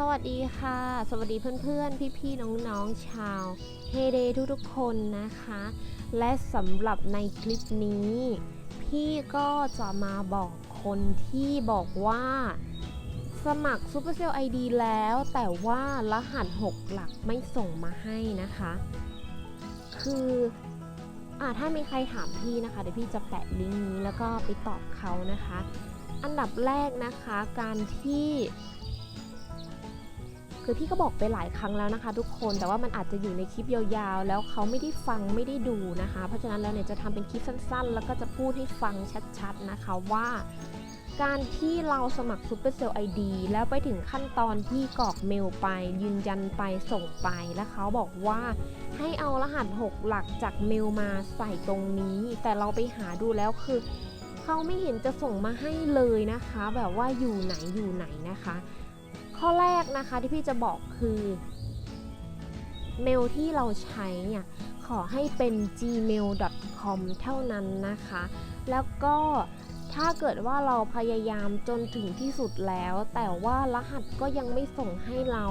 สวัสดีค่ะ สวัสดีเพื่อนๆ พี่ๆ น้องๆ ชาวเฮเดทุกๆ คนนะคะ และสำหรับในคลิปนี้ พี่ก็จะมาบอกคนที่บอกว่า สมัคร Supercell ID แล้ว แต่ว่ารหัส 6 หลักไม่ส่งมาให้นะคะ คืออ่าถ้ามีใครถามพี่นะคะ เดี๋ยวพี่จะแปะลิงก์นี้แล้วก็ไปตอบเขานะคะ อันดับแรกนะคะการที่ คือพี่ก็บอกไปหลายครั้งแล้วนะคะ ทุกคนแต่ว่ามันอาจจะอยู่ในคลิปยาวๆ แล้วเขาไม่ได้ฟังไม่ได้ดูนะคะ เพราะฉะนั้นแล้วเนี่ยจะทำเป็นคลิปสั้นๆ แล้วก็จะพูดให้ฟังชัดๆนะคะว่าการที่เราสมัคร Supercell ID แล้วไปถึงขั้นตอนที่กรอกเมลไป ยืนยันไปส่งไปแล้วเขาบอกว่าให้เอารหัส 6 หลักจากเมลมาใส่ตรงนี้ แต่เราไปหาดูแล้วคือเขาไม่เห็นจะส่งมาให้เลยนะคะ แบบว่าอยู่ไหนอยู่ไหนนะคะ ข้อแรกนะคะที่พี่จะบอกคือเมลที่เราใช้เนี่ยขอให้เป็น gmail.com เท่านั้นนะคะ แล้วก็ถ้าเกิดว่าเราพยายามจนถึงที่สุดแล้ว แต่ว่ารหัสก็ยังไม่ส่งให้เรา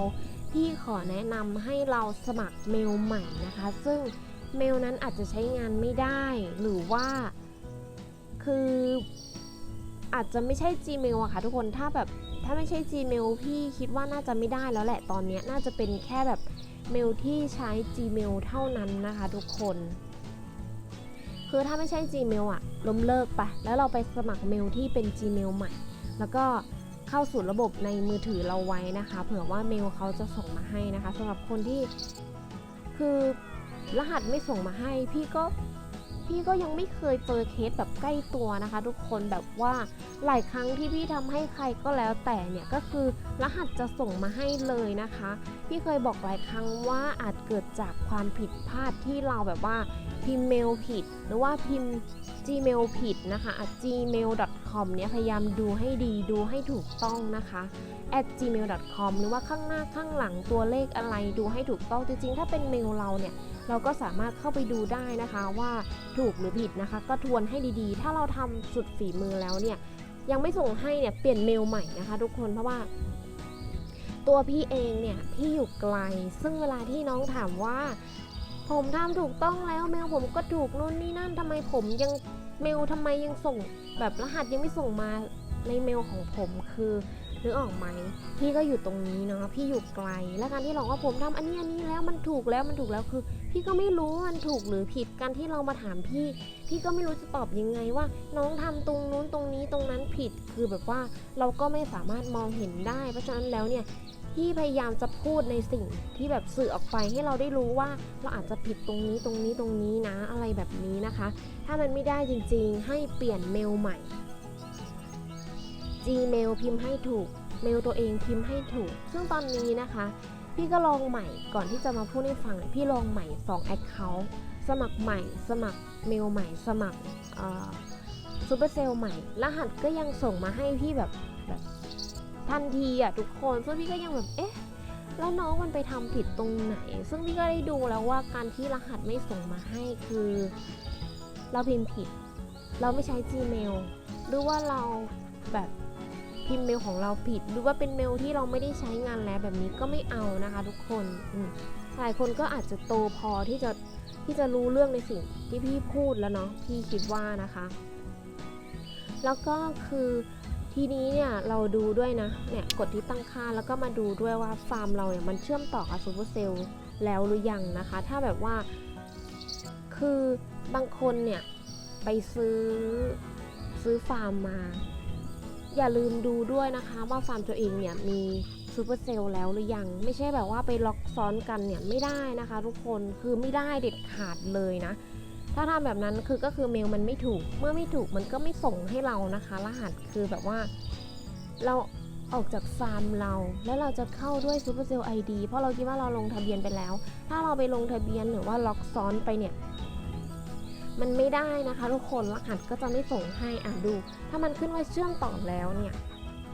พี่ขอแนะนำให้เราสมัครเมลใหม่นะคะ ซึ่งเมลนั้นอาจจะใช้งานไม่ได้ หรือว่าคือ อาจจะไม่ใช่ Gmail อะค่ะทุกคนถ้าแบบถ้าไม่ใช่ Gmail พี่คิดว่าน่าจะไม่ได้แล้วแหละตอนนี้น่าจะเป็นแค่แบบเมลที่ใช้ Gmail เท่านั้นนะคะทุกคน คือถ้าไม่ใช่ Gmail อะล้มเลิกไปแล้วเราไปสมัครเมลที่เป็น Gmail ใหม่ แล้วก็เข้าสู่ระบบในมือถือเราไว้นะคะ เผื่อว่าเมลเขาจะส่งมาให้นะคะสำหรับคนที่คือรหัสไม่ส่งมาให้ พี่ก็ พี่ก็ยังไม่เคยเจอเคสแบบใกล้ตัวนะคะ ทุกคนแบบว่าหลายครั้งที่พี่ทำให้ใครก็แล้วแต่เนี่ยก็คือรหัสจะส่งมาให้เลยนะคะ พี่เคยบอกหลายครั้งว่าอาจเกิดจากความผิดพลาดที่เราแบบว่าพิมพ์เมลผิด หรือว่าพิมพ์ Gmail ผิดนะคะ gmail.com เนี่ยพยายามดูให้ดีดูให้ถูกต้องนะคะ at gmail.com หรือว่าข้างหน้าข้างหลังตัวเลขอะไรดูให้ถูกต้องจริงๆ ถ้าเป็นเมลเราเนี่ยเราก็สามารถเข้าไปดูได้นะคะว่าถูกหรือผิดนะคะ ก็ทวนให้ดีๆ ถ้าเราทำสุดฝีมือแล้วเนี่ยยังไม่ส่งให้เนี่ยเปลี่ยนเมลใหม่นะคะ ทุกคนเพราะว่า ตัวพี่เองเนี่ยพี่อยู่ไกล ซึ่งเวลาที่น้องถามว่า ผมทำถูกต้องแล้วเมลผมก็ถูกนู่นนี่นั่นทำไมผมยัง เมลทำไมยังส่งแบบรหัสยังไม่ส่งมาในเมลของผมคือนึกออกไหมพี่ก็อยู่ตรงนี้เนาะพี่อยู่ไกล และการที่เราว่าผมทำอันนี้อันนี้แล้วมันถูกแล้วมันถูกแล้วคือ พี่ก็ไม่รู้มันถูกหรือผิดการที่เรามาถามพี่ พี่ก็ไม่รู้จะตอบยังไงว่า น้องทำตรงนู้นตรงนี้ตรงนั้นผิดคือแบบว่าเราก็ไม่สามารถมองเห็นได้ เพราะฉะนั้นแล้วเนี่ย พี่พยายามจะพูดในสิ่งที่แบบสื่อออกไปให้เราได้รู้ว่าเราอาจจะผิดตรงนี้ตรงนี้ตรงนี้นะอะไรแบบนี้นะคะ ถ้ามันไม่ได้จริงๆ ให้เปลี่ยนเมลใหม่ Gmail พิมพ์ให้ถูก เมลตัวเองพิมพ์ให้ถูก ซึ่งตอนนี้นะคะ พี่ก็ลองใหม่ก่อนที่จะมาพูดให้ฟังเนี่ยพี่ลองใหม่2 Account สมัครใหม่ สมัครเมลใหม่ สมัครซูเปอร์เซลใหม่ รหัสก็ยังส่งมาให้พี่แบบแบบ ทันทีอะทุกคนซึ่งพี่ก็ยังแบบเอ๊ะแล้วน้องมันไปทำผิดตรงไหน ซึ่งพี่ก็ได้ดูแล้วว่าการที่รหัสไม่ส่งมาให้คือ เราพิมพ์ผิด เราไม่ใช้ Gmail หรือว่าเราแบบพิมพ์เมลของเราผิด หรือว่าเป็นเมลที่เราไม่ได้ใช้งานแล้วแบบนี้ก็ไม่เอานะคะ ทุกคนหลายคนก็อาจจะโตพอที่จะที่จะรู้เรื่องในสิ่งที่พี่พูดแล้วเนาะพี่คิดว่านะคะ แล้วก็คือ ทีนี้เนี่ยเราดูด้วยนะเนี่ยกดที่ตั้งค่าแล้วก็มาดูด้วยว่าฟาร์มเราเนี่ยมันเชื่อมต่อกับซูเปอร์เซลล์แล้วหรือยังนะคะ ถ้าแบบว่าคือบางคนเนี่ยไปซื้อซื้อฟาร์มมา อย่าลืมดูด้วยนะคะว่าฟาร์มตัวเองเนี่ยมีซูเปอร์เซลล์แล้วหรือยัง ไม่ใช่แบบว่าไปล็อกซ้อนกันเนี่ยไม่ได้นะคะ ทุกคนคือไม่ได้เด็ดขาดเลยนะ ถ้าทำแบบนั้นคือก็คือเมลมันไม่ถูก เมื่อไม่ถูกมันก็ไม่ส่งให้เรานะคะ รหัสคือแบบว่าเราออกจากฟาร์มเรา แล้วเราจะเข้าด้วย Supercell ID เพราะเราคิดว่าเราลงทะเบียนไปแล้ว ถ้าเราไปลงทะเบียนหรือว่าล็อกซ้อนไปเนี่ยมันไม่ได้นะคะทุกคนรหัสก็จะไม่ส่งให้อะดู ถ้ามันขึ้นว่าเชื่อมต่อแล้วเนี่ย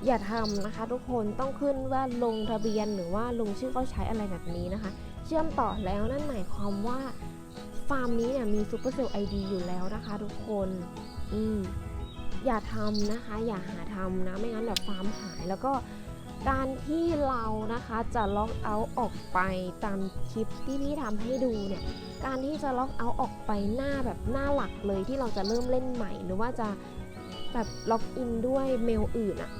อย่าทำนะคะ ทุกคนต้องขึ้นว่าลงทะเบียนหรือว่าลงชื่อเขาใช้อะไรแบบนี้นะคะ เชื่อมต่อแล้วนั่นหมายความว่า ฟาร์มนี้เนี่ยมี Supercell ID อยู่แล้วนะคะทุกคน อืมอย่าทำนะคะ อย่าหาทำนะ ไม่งั้นแบบฟาร์มหายแล้วก็การที่เรานะคะจะล็อกเอาท์ออกไปตามคลิปที่พี่ทำให้ดูเนี่ย การที่จะล็อกเอาท์ออกไปหน้าแบบหน้าหลักเลยที่เราจะเริ่มเล่นใหม่ หรือว่าจะแบบล็อกอินด้วยเมลอื่นอะ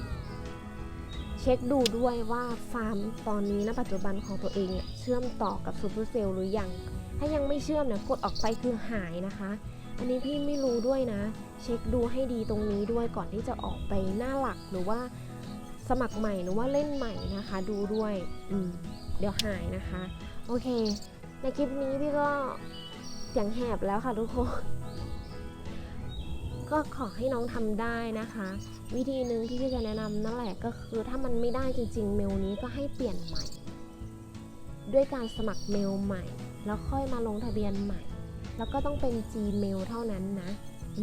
เช็คดูด้วยว่าฟาร์มตอนนี้ณปัจจุบันของตัวเองเนี่ยเชื่อมต่อกับซูเปอร์เซลล์หรือยัง ถ้ายังไม่เชื่อมเนี่ยกดออกไปคือหายนะคะ อันนี้พี่ไม่รู้ด้วยนะ เช็คดูให้ดีตรงนี้ด้วยก่อนที่จะออกไปหน้าหลักหรือว่าสมัครใหม่หรือว่าเล่นใหม่นะคะ ดูด้วยอืมเดี๋ยวหายนะคะ โอเค ในคลิปนี้พี่ก็เสียงแหบแล้วค่ะทุกคนก็ขอให้น้องทำได้นะคะ วิธีหนึ่งที่พี่จะแนะนำนั่นแหละก็คือถ้ามันไม่ได้จริงๆ เมลนี้ก็ให้เปลี่ยนใหม่ ด้วยการสมัครเมลใหม่ แล้วค่อยมาลงทะเบียนใหม่ แล้วก็ต้องเป็น Gmail เท่านั้นนะม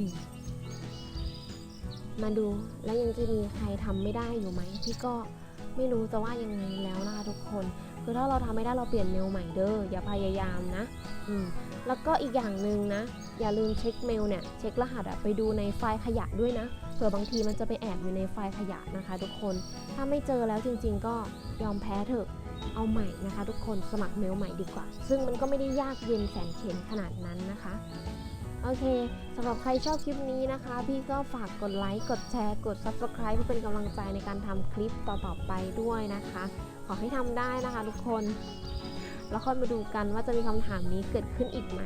มาดูแล้วยังจะมีใครทำไม่ได้อยู่ไหมพี่ก็ไม่รู้จะว่ายังไงแล้วนะคะทุกคน คือถ้าเราทำไม่ได้เราเปลี่ยนเมลใหม่เด้ออย่าพยายามนะ อืมแล้วก็อีกอย่างหนึ่งนะ อย่าลืมเช็คเมลเนี่ยเช็ครหัสอะไปดูในไฟล์ขยะด้วยนะเผื่อบางทีมันจะไปแอบอยู่ในไฟล์ขยะนะคะ ทุกคนถ้าไม่เจอแล้วจริง ๆ ก็ยอมแพ้เถอะ เอาใหม่นะคะ ทุกคนสมัครเมลใหม่ดีกว่า ซึ่งมันก็ไม่ได้ยากเย็นแสนเข็ญขนาดนั้นนะคะโอเค สำหรับใครชอบคลิปนี้นะคะ พี่ก็ฝากกดไลค์ กดแชร์ กด Subscribe เพื่อเป็นกำลังใจในการทำคลิปต่อๆไปด้วยนะคะ ขอให้ทำได้นะคะทุกคน แล้วค่อยมาดูกันว่าจะมีคำถามนี้เกิดขึ้นอีกไหม